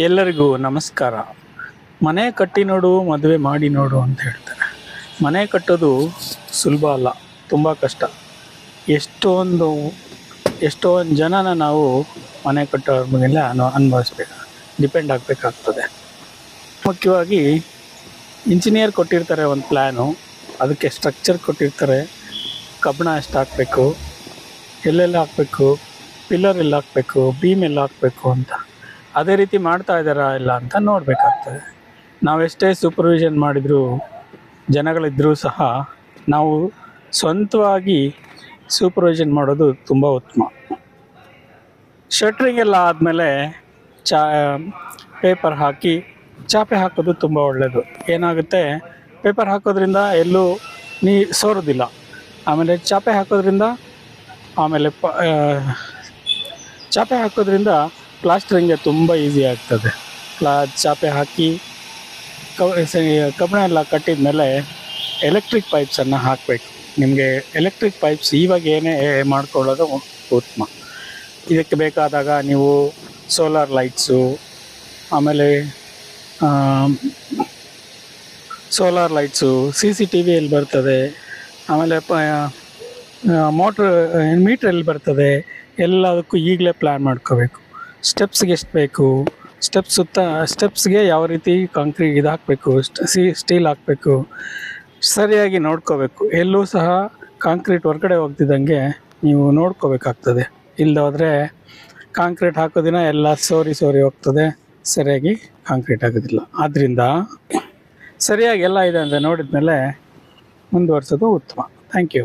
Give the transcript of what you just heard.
ಎಲ್ಲರಿಗೂ ನಮಸ್ಕಾರ. ಮನೆ ಕಟ್ಟಿ ನೋಡು, ಮದುವೆ ಮಾಡಿ ನೋಡು ಅಂತ ಹೇಳ್ತಾರೆ. ಮನೆ ಕಟ್ಟೋದು ಸುಲಭ ಅಲ್ಲ, ತುಂಬ ಕಷ್ಟ. ಎಷ್ಟೊಂದು ಎಷ್ಟೊಂದು ಜನನ ನಾವು ಮನೆ ಕಟ್ಟೋದ್ರ ಮೇಲೆ ಅನು, ಅನುಭವಿಸ್ಬೇಕು. ಡಿಪೆಂಡ್ ಆಗಬೇಕಾಗ್ತದೆ. ಮುಖ್ಯವಾಗಿ ಇಂಜಿನಿಯರ್ ಕೊಟ್ಟಿರ್ತಾರೆ ಒಂದು ಪ್ಲ್ಯಾನು ಅದಕ್ಕೆ ಸ್ಟ್ರಕ್ಚರ್ ಕೊಟ್ಟಿರ್ತಾರೆ. ಕಬ್ಬಣ ಎಷ್ಟು ಹಾಕಬೇಕು, ಎಲ್ಲೆಲ್ಲ ಹಾಕಬೇಕು, ಪಿಲ್ಲರ್ ಎಲ್ಲ ಹಾಕಬೇಕು, ಬೀಮ್ ಎಲ್ಲ ಹಾಕಬೇಕು ಅಂತ. ಅದೇ ರೀತಿ ಮಾಡ್ತಾ ಇದ್ದಾರಾ ಇಲ್ಲ ಅಂತ ನೋಡಬೇಕಾಗ್ತದೆ. ನಾವೆಷ್ಟೇ ಸೂಪರ್ವಿಷನ್ ಮಾಡಿದರೂ ಜನಗಳಿದ್ದರೂ ಸಹ ನಾವು ಸ್ವಂತವಾಗಿ ಸೂಪರ್ವಿಷನ್ ಮಾಡೋದು ತುಂಬ ಉತ್ತಮ. ಶಟ್ರಿಂಗ್ ಎಲ್ಲ ಆದಮೇಲೆ ಚಾ, ಪೇಪರ್ ಹಾಕಿ ಚಾಪೆ ಹಾಕೋದು ತುಂಬ ಒಳ್ಳೆಯದು ಏನಾಗುತ್ತೆ? ಪೇಪರ್ ಹಾಕೋದ್ರಿಂದ ಎಲ್ಲೂ ನೀ ಸೋರೋದಿಲ್ಲ. ಆಮೇಲೆ ಚಾಪೆ ಹಾಕೋದ್ರಿಂದ, ಆಮೇಲೆ ಪ ಚಾಪೆ ಹಾಕೋದ್ರಿಂದ ಪ್ಲಾಸ್ಟರಿಂಗ್ಗೆ ತುಂಬ ಈಸಿ ಆಗ್ತದೆ. ಪ್ಲಾ, ಚಾಪೆ ಹಾಕಿ ಕಬ್ಬಣ ಎಲ್ಲ ಕಟ್ಟಿದ ಮೇಲೆ ಎಲೆಕ್ಟ್ರಿಕ್ ಪೈಪ್ಸನ್ನು ಹಾಕಬೇಕು. ನಿಮಗೆ ಎಲೆಕ್ಟ್ರಿಕ್ ಪೈಪ್ಸ್ ಇವಾಗ ಏನೇ ಮಾಡ್ಕೊಳ್ಳೋದು ಉತ್ತಮ. ಇದಕ್ಕೆ ಬೇಕಾದಾಗ ನೀವು ಸೋಲಾರ್ ಲೈಟ್ಸು, ಆಮೇಲೆ solar lights, C C T ವಿಯಲ್ಲಿ ಬರ್ತದೆ, ಆಮೇಲೆ ಪ ಮೋಟ್ರ್, ಮೀಟ್ರಲ್ಲಿ ಬರ್ತದೆ, ಎಲ್ಲದಕ್ಕೂ ಈಗಲೇ ಪ್ಲ್ಯಾನ್ ಮಾಡ್ಕೋಬೇಕು. ಸ್ಟೆಪ್ಸ್ಗೆ ಎಷ್ಟು ಬೇಕು? ಸ್ಟೆಪ್ಸ್ ಸುತ್ತ ಸ್ಟೆಪ್ಸ್ಗೆ ಯಾವ ರೀತಿ ಕಾಂಕ್ರೀಟ್ ಇದು ಹಾಕಬೇಕು? ಸಿ ಸ್ಟೀಲ್ ಹಾಕಬೇಕು? ಸರಿಯಾಗಿ ನೋಡ್ಕೋಬೇಕು. ಎಲ್ಲೂ ಸಹ ಕಾಂಕ್ರೀಟ್ ಹೊರಗಡೆ ಹೋಗ್ತಿದ್ದಂಗೆ ನೀವು ನೋಡ್ಕೋಬೇಕಾಗ್ತದೆ. ಇಲ್ಲದೋದ್ರೆ ಕಾಂಕ್ರೀಟ್ ಹಾಕೋ ದಿನ ಎಲ್ಲ ಸೋರಿ ಸೋರಿ ಹೋಗ್ತದೆ. ಸರಿಯಾಗಿ ಕಾಂಕ್ರೀಟ್ ಆಗೋದಿಲ್ಲ. ಆದ್ದರಿಂದ ಸರಿಯಾಗಿ ಎಲ್ಲ ಇದೆ ಅಂತ ನೋಡಿದ ಮೇಲೆ ಮುಂದುವರ್ಸೋದು ಉತ್ತಮ. Thank you